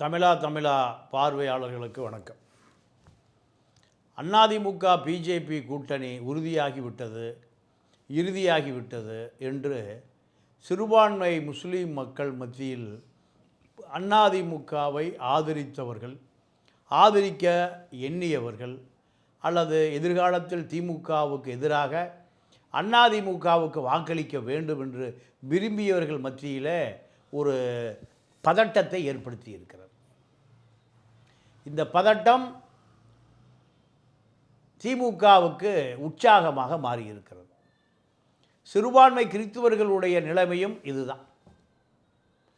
தமிழா தமிழா பார்வையாளர்களுக்கு வணக்கம். அதிமுக பிஜேபி கூட்டணி உறுதியாகிவிட்டது இறுதியாகிவிட்டது என்று சிறுபான்மை முஸ்லீம் மக்கள் மத்தியில் அதிமுகவை ஆதரித்தவர்கள் ஆதரிக்க எண்ணியவர்கள் அல்லது எதிர்காலத்தில் திமுகவுக்கு எதிராக அதிமுகவுக்கு வாக்களிக்க வேண்டும் என்று விரும்பியவர்கள் மத்தியில் ஒரு பதட்டத்தை ஏற்படுத்தி இருக்கிறது இந்த பதட்டம் திமுகவுக்கு உற்சாகமாக மாறியிருக்கிறது. சிறுபான்மை கிறித்துவர்களுடைய நிலைமையும் இதுதான்.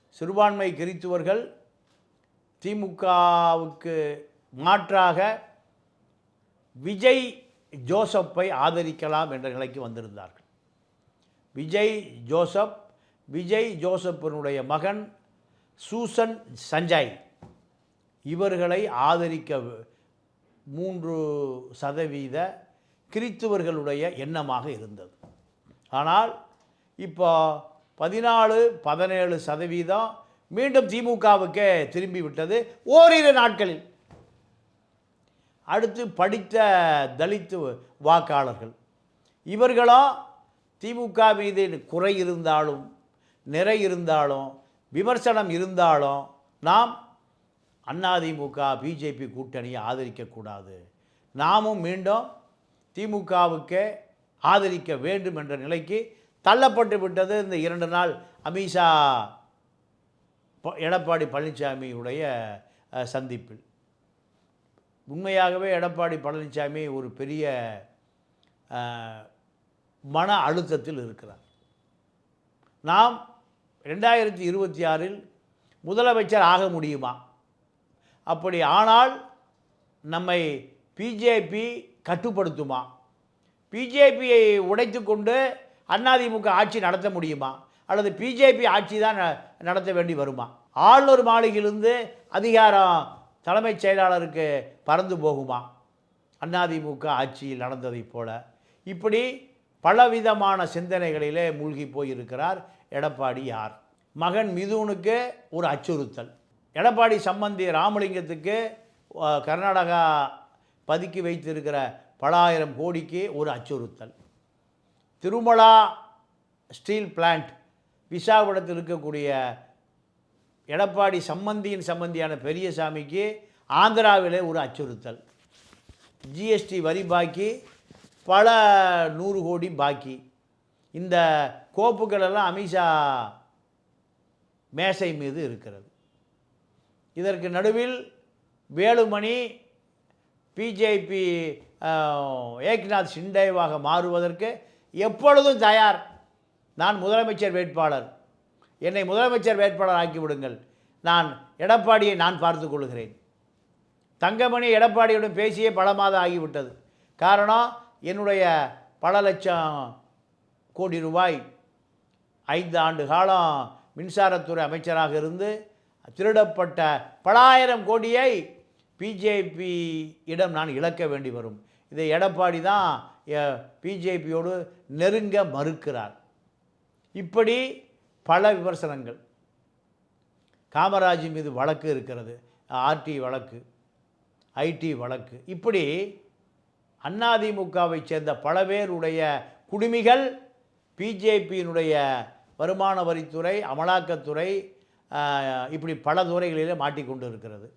சிறுபான்மை கிறித்துவர்கள் திமுகவுக்கு மாற்றாக விஜய் ஜோசப்பை ஆதரிக்கலாம் என்ற நிலைக்கு வந்திருந்தார்கள். விஜய் ஜோசப் விஜய் ஜோசப்பினுடைய மகன் சூசன் சஞ்சய். இவர்களை ஆதரிக்க மூன்று சதவீத கிறித்துவர்களுடைய எண்ணமாக இருந்தது. ஆனால் இப்போ பதினாலு பதினேழு சதவீதம் மீண்டும் திமுகவுக்கே திரும்பி விட்டது ஓரிரு நாட்களில். அடுத்து படித்த தலித்து வாக்காளர்கள். இவர்களும் திமுக மீது குறை இருந்தாலும் நிறை இருந்தாலும் விமர்சனம் இருந்தாலும் நாம் அதிமுக பிஜேபி கூட்டணியை ஆதரிக்கக்கூடாது. நாமும் மீண்டும் திமுகவுக்கே ஆதரிக்க வேண்டும் என்ற நிலைக்கு தள்ளப்பட்டு விட்டது இந்த இரண்டு நாள் அமித்ஷா ப- எடப்பாடி பழனிசாமியுடைய சந்திப்பில். உண்மையாகவே எடப்பாடி பழனிசாமி ஒரு பெரிய மன அழுத்தத்தில் இருக்கிறார். நாம் ரெண்டாயிரத்தி இருபத்தி ஆறில் முதலமைச்சர் ஆக முடியுமா? அப்படி ஆனால் நம்மை பிஜேபி கட்டுப்படுத்துமா? பிஜேபியை உடைத்து கொண்டு அதிமுக ஆட்சி நடத்த முடியுமா? அல்லது பிஜேபி ஆட்சி தான் ந- நடத்த வேண்டி வருமா? ஆளுநர் மாளிகையிலிருந்து அதிகாரம் தலைமைச் செயலாளருக்கு பறந்து போகுமா? அதிமுக ஆட்சியில் நடந்ததைப் போல. இப்படி பலவிதமான சிந்தனைகளிலே மூழ்கி போயிருக்கிறார் எடப்பாடி யார் மகன் மிதுனுக்கு ஒரு அச்சுறுத்தல். எடப்பாடி சம்பந்தி ராமலிங்கத்துக்கு கர்நாடகா பதுக்கி வைத்திருக்கிற பல ஆயிரம் கோடிக்கு ஒரு அச்சுறுத்தல். திருமலா ஸ்டீல் பிளான்ட் விசாகப்படத்தில் இருக்கக்கூடிய எடப்பாடி சம்பந்தியின் சம்பந்தியான பெரியசாமிக்கு ஆந்திராவிலே ஒரு அச்சுறுத்தல். ஜிஎஸ்டி வரி பாக்கி பல நூறு கோடி பாக்கி. இந்த கோப்புகளெல்லாம் அமித்ஷா மேசை மீது இருக்கிறது. இதற்கு நடுவில் வேலுமணி பிஜேபி ஏக்நாத் ஷிண்டேவாக மாறுவதற்கு எப்பொழுதும் தயார். நான் முதலமைச்சர் வேட்பாளர். என்னை முதலமைச்சர் வேட்பாளர் ஆக்கிவிடுங்கள் நான் எடப்பாடியை நான் பார்த்து கொள்கிறேன். தங்கமணி எடப்பாடியுடன் பேசியே பல மாதம் ஆகிவிட்டது. காரணம் என்னுடைய பல லட்சம் கோடி ரூபாய் ஐந்து ஆண்டு காலம் மின்சாரத்துறை அமைச்சராக இருந்து திருடப்பட்ட பலாயிரம் கோடியை பிஜேபி இடம் நான் இழக்க வேண்டி வரும். இதை எடப்பாடி தான் பிஜேபியோடு நெருங்க மறுக்கிறார். இப்படி பல விமர்சனங்கள். காமராஜ் மீது வழக்கு இருக்கிறது ஆர்டி வழக்கு ஐடி வழக்கு. இப்படி அதிமுகவை சேர்ந்த பல பேருடைய குடுமிகள் பிஜேபியினுடைய வருமான வரித்துறை அமலாக்கத்துறை இப்படி பல துறைகளிலே மாட்டிக்கொண்டு இருக்கிறது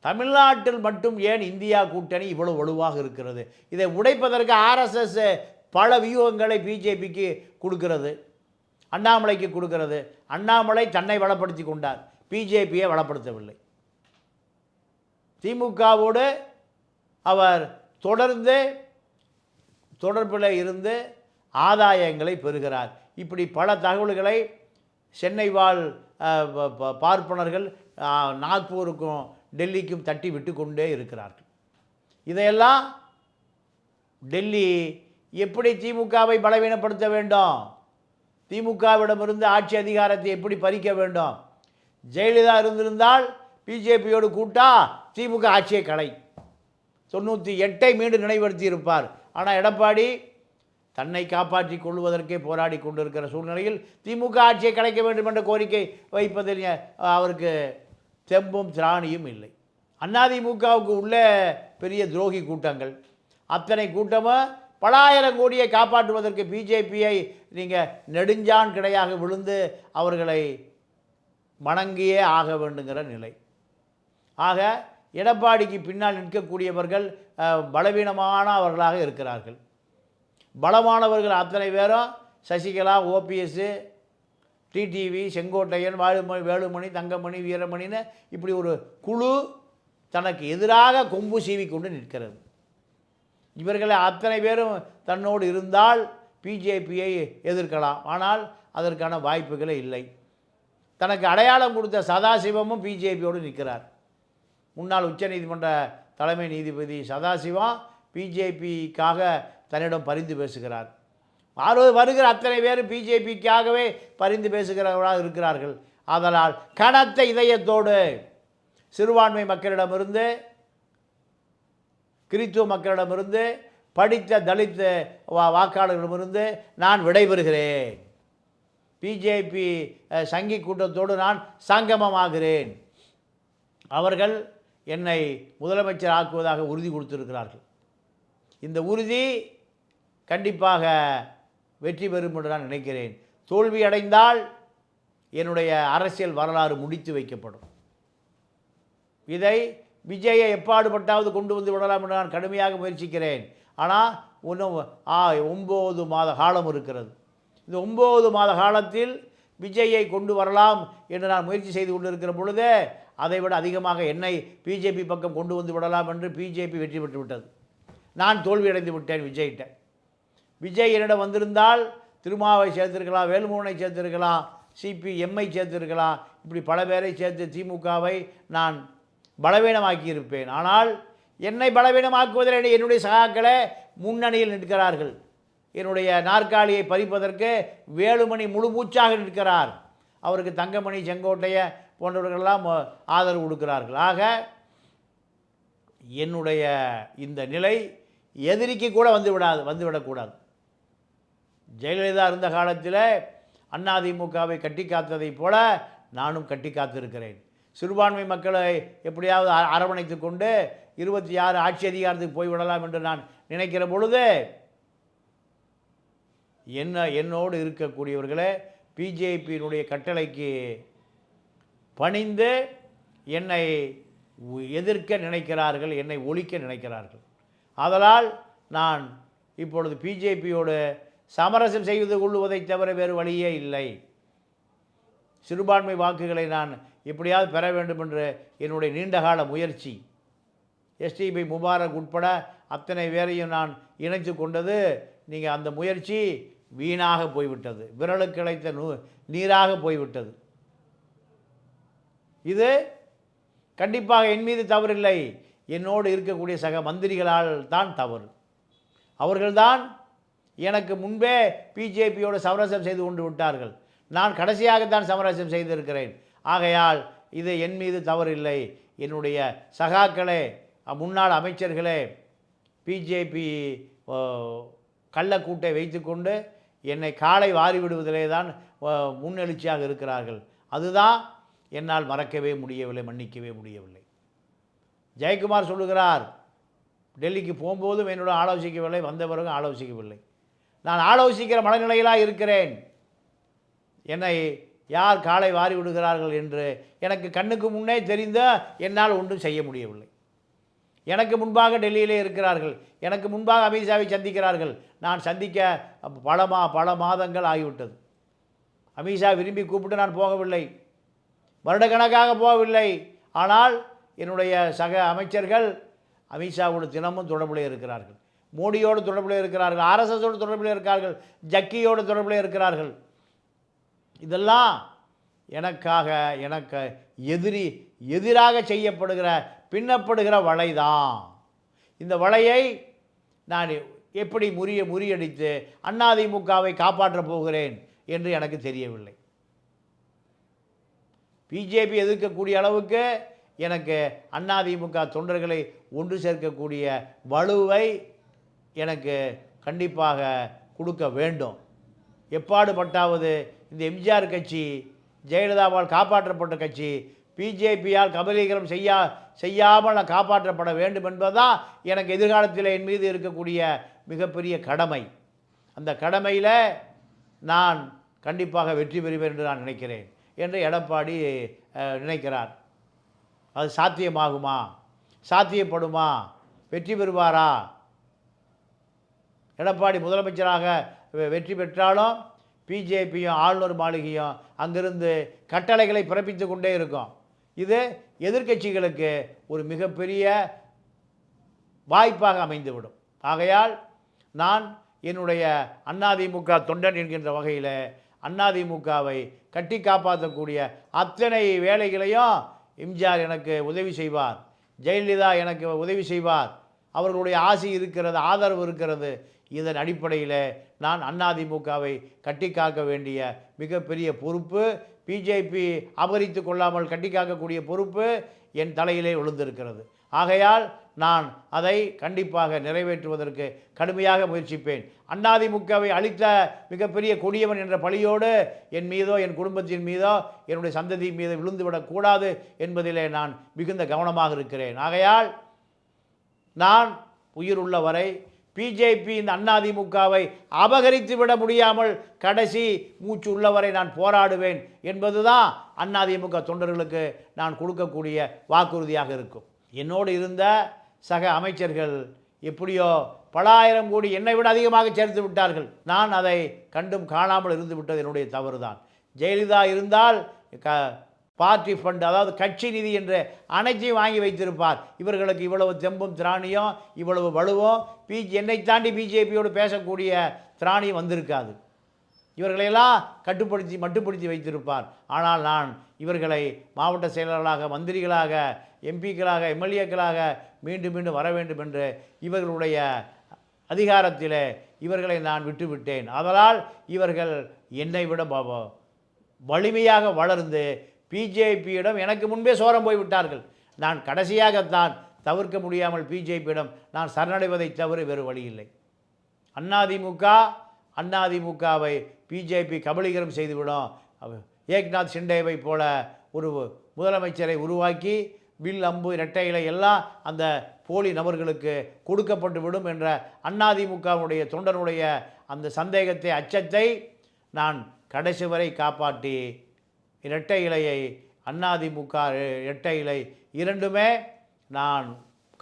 தமிழ்நாட்டில் மட்டும் ஏன் இந்தியா கூட்டணி இவ்வளவு வலுவாக இருக்கிறது? இதை உடைப்பதற்கு ஆர்எஸ்எஸ் பல வியூகங்களை பிஜேபிக்கு கொடுக்கிறது. அண்ணாமலைக்கு கொடுக்கிறது. அண்ணாமலை தன்னை வளப்படுத்தி கொண்டார். பிஜேபியை வளப்படுத்தவில்லை. திமுகவோடு அவர் தொடர்ந்து தொடர்பில் இருந்து ஆதாயங்களை பெறுகிறார். இப்படி பல தகவல்களை சென்னை வாழ் ப- ப- பார்ப்பனர்கள் நாக்பூருக்கும் டெல்லிக்கும் தட்டி விட்டு கொண்டே இருக்கிறார்கள். இதையெல்லாம் டெல்லி எப்படி திமுகவை பலவீனப்படுத்த வேண்டும்? திமுகவிடமிருந்து ஆட்சி அதிகாரத்தை எப்படி பறிக்க வேண்டும்? ஜெயலலிதா இருந்திருந்தால் பிஜேபியோடு கூட்டா திமுக ஆட்சியை கலை. தொண்ணூற்றி எட்டை மீண்டும் நினைவுபடுத்தி இருப்பார் ஆனால் எடப்பாடி தன்னை காப்பாற்றி கொள்வதற்கே போராடி கொண்டிருக்கிற சூழ்நிலையில் திமுக ஆட்சியை கலைக்க வேண்டும் என்ற கோரிக்கை வைப்பதில் அவருக்கு தெம்பும் திராணியும் இல்லை. அதிமுகவுக்கு உள்ள பெரிய துரோகி கூட்டங்கள் அத்தனை கூட்டமும் பலாயிரம் கோடியை காப்பாற்றுவதற்கு பிஜேபியை நீங்கள் நெடுஞ்சான் கிடையாக விழுந்து அவர்களை வணங்கியே ஆக வேண்டுங்கிற நிலை. ஆக எடப்பாடிக்கு பின்னால் நிற்கக்கூடியவர்கள் பலவீனமான பலவீனமானவர்களாக இருக்கிறார்கள். பலமானவர்கள் அத்தனை பேரும் சசிகலா ஓபிஎஸ்ஸு டிடிவி செங்கோட்டையன் வாழுமணி வேலுமணி தங்கமணி வீரமணின்னு இப்படி ஒரு குழு தனக்கு எதிராக கொம்பு சீவி கொண்டு நிற்கிறது. இவர்களை அத்தனை பேரும் தன்னோடு இருந்தால் பிஜேபியை எதிர்க்கலாம். ஆனால் அதற்கான வாய்ப்புகளே இல்லை. தனக்கு அடையாளம் கொடுத்த சதாசிவமும் பிஜேபியோடு நிற்கிறார். முன்னாள் உச்சநீதிமன்ற தலைமை நீதிபதி சதாசிவம் பிஜேபிக்காக தன்னிடம் பரிந்து பேசுகிறார். ஆறு வருகிற அத்தனை பேர் பிஜேபிக்காகவே பரிந்து பேசுகிறவர்களாக இருக்கிறார்கள். ஆதலால் கனத்த இதயத்தோடு சிறுபான்மை மக்களிடமிருந்து கிறித்துவ மக்களிடமிருந்து படித்த தலித் வா- வாக்காளர்களிடமிருந்து நான் விடைபெறுகிறேன். பிஜேபி சங்கி கூட்டத்தோடு நான் சங்கமமாகிறேன். அவர்கள் என்னை முதலமைச்சர் ஆக்குவதாக உறுதி கொடுத்திருக்கிறார்கள். இந்த உறுதி கண்டிப்பாக வெற்றி பெறும் என்று நான் நினைக்கிறேன். தோல்வி அடைந்தால் என்னுடைய அரசியல் வரலாறு முடித்து வைக்கப்படும். இதை விஜயை எப்பாடுபட்டாவது கொண்டு வந்து விடலாம் என்று நான் கடுமையாக முயற்சிக்கிறேன். ஆனால் இன்னும் ஆ ஒம்பது மாத காலம் இருக்கிறது. இந்த ஒம்பது மாத காலத்தில் விஜயை கொண்டு வரலாம் என்று நான் முயற்சி செய்து கொண்டிருக்கிற பொழுது அதை விட அதிகமாக என்னை பிஜேபி பக்கம் கொண்டு வந்து விடலாம் என்று பிஜேபி வெற்றி பெற்று விட்டது நான் தோல்வியடைந்து விட்டேன் விஜய்கிட்ட. விஜய் என்னிடம் வந்திருந்தால் திருமாவை சேர்த்திருக்கலாம் வேலுமோகனை சேர்த்திருக்கலாம் சிபிஎம்ஐ சேர்த்திருக்கலாம். இப்படி பல பேரை சேர்த்து திமுகவை நான் பலவீனமாக்கியிருப்பேன். ஆனால் என்னை பலவீனமாக்குவதில் என்னுடைய சகாக்களை முன்னணியில் நிற்கிறார்கள். என்னுடைய நாற்காலியை பறிப்பதற்கு வேலுமணி முழு மூச்சாக நிற்கிறார். அவருக்கு தங்கமணி செங்கோட்டைய போன்றவர்களெல்லாம் ஆதரவு கொடுக்கிறார்கள். ஆக என்னுடைய இந்த நிலை எதிரிக்கு கூட வந்து விடாது வந்துவிடக்கூடாது ஜெயலலிதா இருந்த காலத்தில் அதிமுகவை கட்டி காத்ததைப் போல நானும் கட்டி காத்திருக்கிறேன். சிறுபான்மை மக்களை எப்படியாவது அ- கொண்டு இருபத்தி ஆறு ஆட்சி அதிகாரத்துக்கு போய்விடலாம் என்று நான் நினைக்கிற பொழுது என்ன என்னோடு இருக்கக்கூடியவர்களே பிஜேபியினுடைய கட்டளைக்கு பணிந்து என்னை எதிர்க்க நினைக்கிறார்கள் என்னை ஒழிக்க நினைக்கிறார்கள். ஆதலால் நான் இப்பொழுது பிஜேபியோடு சமரசம் செய்து கொள்வதைத் தவிர வேறு வழியே இல்லை. சிறுபான்மை வாக்குகளை நான் எப்படியாவது பெற வேண்டும் என்று என்னுடைய நீண்டகால முயற்சி. எஸ்டிபி முபாரக் உட்பட அத்தனை பேரையும் நான் இணைத்து கொண்டது நீங்கள் அந்த முயற்சி வீணாக போய்விட்டது. விரலுக்கு கிடைத்த நூ நீராக போய்விட்டது. இது கண்டிப்பாக என் மீது தவறில்லை. என்னோடு இருக்கக்கூடிய சக மந்திரிகளால் தான் தவறு. அவர்கள்தான் எனக்கு முன்பே பிஜேபியோடு சமரசம் செய்து கொண்டு விட்டார்கள். நான் கடைசியாகத்தான் சமரசம் செய்திருக்கிறேன். ஆகையால் இது என் மீது தவறில்லை. என்னுடைய சகாக்களே முன்னாள் அமைச்சர்களே பிஜேபி கள்ளக்கூட்டை வைத்துக்கொண்டு என்னை காலை வாரி விடுவதிலே தான் முன்னெழுச்சியாக இருக்கிறார்கள். அதுதான் என்னால் மறக்கவே முடியவில்லை மன்னிக்கவே முடியவில்லை. ஜெயக்குமார் சொல்லுகிறார் டெல்லிக்கு போகும்போதும் என்னோட ஆலோசிக்கவில்லை வந்த பிறகு ஆலோசிக்கவில்லை. நான் ஆலோசிக்கிற மனநிலையிலாக இருக்கிறேன். என்னை யார் காலை வாரி விடுகிறார்கள் என்று எனக்கு கண்ணுக்கு முன்னே தெரிந்த என்னால் ஒன்றும் செய்ய முடியவில்லை. எனக்கு முன்பாக டெல்லியிலே இருக்கிறார்கள். எனக்கு முன்பாக அமித்ஷாவை சந்திக்கிறார்கள். நான் சந்திக்க பல மா பல மாதங்கள் ஆகிவிட்டது. அமித்ஷா விரும்பி கூப்பிட்டு நான் போகவில்லை. வருடக்கணக்காக போகவில்லை. ஆனால் என்னுடைய சக அமைச்சர்கள் அமித்ஷாவோடு தினமும் தொடர்புடைய இருக்கிறார்கள். மோடியோடு தொடர்பில் இருக்கிறார்கள் ஆர்எஸ்எஸோடு தொடர்பில் இருக்கிறார்கள் ஜக்கியோடு தொடர்பில் இருக்கிறார்கள். இதெல்லாம் எனக்காக எனக்கு எதிரி எதிராக செய்யப்படுகிற பின்னப்படுகிற வலைதான். இந்த வலையை நான் எப்படி முறிய முறியடித்து அதிமுகவை காப்பாற்றப் போகிறேன் என்று எனக்கு தெரியவில்லை. பிஜேபி எதிர்க்கக்கூடிய அளவுக்கு எனக்கு அதிமுக தொண்டர்களை ஒன்று சேர்க்கக்கூடிய வலுவை எனக்கு கண்டிப்பாக கொடுக்க வேண்டும். எப்பாடுபட்டாவது இந்த எம்ஜிஆர் கட்சி ஜெயலலிதாவால் காப்பாற்றப்பட்ட கட்சி பிஜேபியால் கபலீகரம் செய்யா செய்யாமல் நான் காப்பாற்றப்பட வேண்டும் என்பதுதான் எனக்கு எதிர்காலத்தில் என் மீது இருக்கக்கூடிய மிகப்பெரிய கடமை. அந்த கடமையில் நான் கண்டிப்பாக வெற்றி பெறுவேன் என்று நான் நினைக்கிறேன் என்று எடப்பாடி நினைக்கிறார். அது சாத்தியமாகுமா? சாத்தியப்படுமா? வெற்றி பெறுவாரா? எடப்பாடி முதலமைச்சராக வெற்றி பெற்றாலும் பிஜேபியும் ஆளுநர் மாளிகையும் அங்கிருந்து கட்டளைகளை பிறப்பித்து கொண்டே இருக்கும். இது எதிர்க்கட்சிகளுக்கு ஒரு மிகப்பெரிய வாய்ப்பாக அமைந்துவிடும். ஆகையால் நான் என்னுடைய அதிமுக தொண்டன் என்கின்ற வகையில் அதிமுகவை கட்டி காப்பாற்றக்கூடிய அத்தனை வேலைகளையும் எம்ஜிஆர் எனக்கு உதவி செய்வார். ஜெயலலிதா எனக்கு உதவி செய்வார். அவர்களுடைய ஆசை இருக்கிறது ஆதரவு இருக்கிறது. இதன் அடிப்படையில் நான் அதிமுகவை கட்டி காக்க வேண்டிய மிகப்பெரிய பொறுப்பு பிஜேபி அபகரித்து கொள்ளாமல் கட்டி காக்கக்கூடிய பொறுப்பு என் தலையிலே விழுந்திருக்கிறது. ஆகையால் நான் அதை கண்டிப்பாக நிறைவேற்றுவதற்கு கடுமையாக முயற்சிப்பேன். அண்ணாதிமுகவை அளித்த மிகப்பெரிய கொடியவன் என்ற பழியோடு என் மீதோ என் குடும்பத்தின் மீதோ என்னுடைய சந்ததியின் மீதோ விழுந்துவிடக்கூடாது என்பதிலே நான் மிகுந்த கவனமாக இருக்கிறேன். ஆகையால் நான் உயிர் உள்ள வரை பிஜேபி இந்த அதிமுகவை அபகரித்து விட முடியாமல் கடைசி மூச்சு உள்ளவரை நான் போராடுவேன் என்பதுதான் அதிமுக தொண்டர்களுக்கு நான் கொடுக்கக்கூடிய வாக்குறுதியாக இருக்கும். என்னோடு இருந்த சக அமைச்சர்கள் எப்படியோ பல ஆயிரம் கோடி என்னை விட அதிகமாக சேர்த்து விட்டார்கள். நான் அதை கண்டும் காணாமல் இருந்து விட்டது என்னுடைய தவறுதான். ஜெயலலிதா இருந்தால் க பார்ட்டி ஃபண்ட் அதாவது கட்சி நிதி என்று அனைத்தையும் வாங்கி வைத்திருப்பார். இவர்களுக்கு இவ்வளவு தெம்பும் திராணியும் இவ்வளவு வலுவும் பி என்னை தாண்டி பிஜேபியோடு பேசக்கூடிய திராணியும் வந்திருக்காது. இவர்களையெல்லாம் கட்டுப்படுத்தி மட்டுப்படுத்தி வைத்திருப்பார். ஆனால் நான் இவர்களை மாவட்ட செயலர்களாக மந்திரிகளாக எம்பிக்களாக எம்எல்ஏக்களாக மீண்டும் மீண்டும் வர வேண்டும் என்று இவர்களுடைய அதிகாரத்தில் இவர்களை நான் விட்டுவிட்டேன். அதனால் இவர்கள் என்னை விட வலிமையாக வளர்ந்து பிஜேபியிடம் எனக்கு முன்பே சோரம் போய் விட்டார்கள். நான் கடைசியாகத்தான் தவிர்க்க முடியாமல் பிஜேபியிடம் நான் சரணடைவதை தவிர வேறு வழி இல்லை. அதிமுக அதிமுகவை பிஜேபி கபலீகரம் செய்துவிடும். ஏக்நாத் ஷிண்டேவை போல ஒரு முதலமைச்சரை உருவாக்கி வில் அம்பு இரட்டை இலை எல்லாம் அந்த போலி நபர்களுக்கு கொடுக்கப்பட்டு விடும் என்ற அதிமுகவுடைய தொண்டனுடைய அந்த சந்தேகத்தை அச்சத்தை நான் கடைசி வரை காப்பாற்றி இரட்டை இலையை அதிமுக இரட்டை இலை இரண்டுமே நான்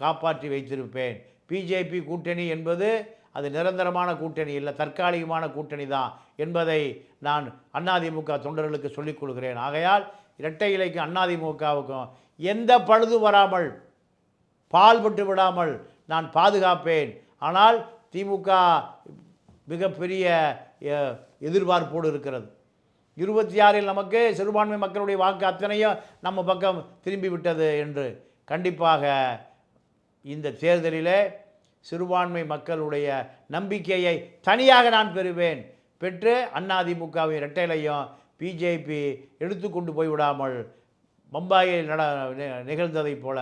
காப்பாற்றி வைத்திருப்பேன். பிஜேபி கூட்டணி என்பது அது நிரந்தரமான கூட்டணி இல்லை தற்காலிகமான கூட்டணி தான் என்பதை நான் அதிமுக தொண்டர்களுக்கு சொல்லிக் கொள்கிறேன். ஆகையால் இரட்டை இலைக்கும் அதிமுகவுக்கும் எந்த பழுது வராமல் பால்பட்டு விடாமல் நான் பாதுகாப்பேன். ஆனால் திமுக மிகப்பெரிய எதிர்பார்ப்போடு இருக்கிறது. இருபத்தி ஆறில் நமக்கு சிறுபான்மை மக்களுடைய வாக்கு அத்தனையும் நம்ம பக்கம் திரும்பி விட்டது என்று கண்டிப்பாக இந்த தேர்தலிலே சிறுபான்மை மக்களுடைய நம்பிக்கையை தனியாக நான் பெறுவேன். பெற்று அதிமுகவின் இரட்டையிலையும் பிஜேபி எடுத்துக்கொண்டு போய்விடாமல் பம்பாயில் நட நிகழ்ந்ததைப் போல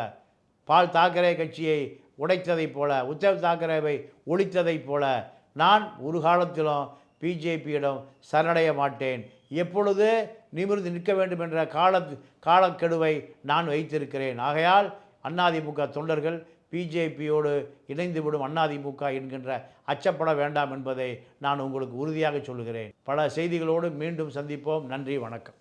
பால் தாக்கரே கட்சியை உடைத்ததைப் போல உத்தவ் தாக்கரேவை ஒழித்ததைப் போல நான் ஒரு காலத்திலும் பிஜேபியிடம் சரணடைய மாட்டேன். எப்பொழுது நிமிர்ந்து நிற்க வேண்டும் என்ற கால காலக்கெடுவை நான் வைத்திருக்கிறேன். ஆகையால் அதிமுக தொண்டர்கள் பிஜேபியோடு இணைந்துவிடும் அதிமுக என்கின்ற அச்சப்பட வேண்டாம் என்பதை நான் உங்களுக்கு உறுதியாக சொல்கிறேன் பல செய்திகளோடு மீண்டும் சந்திப்போம். நன்றி வணக்கம்.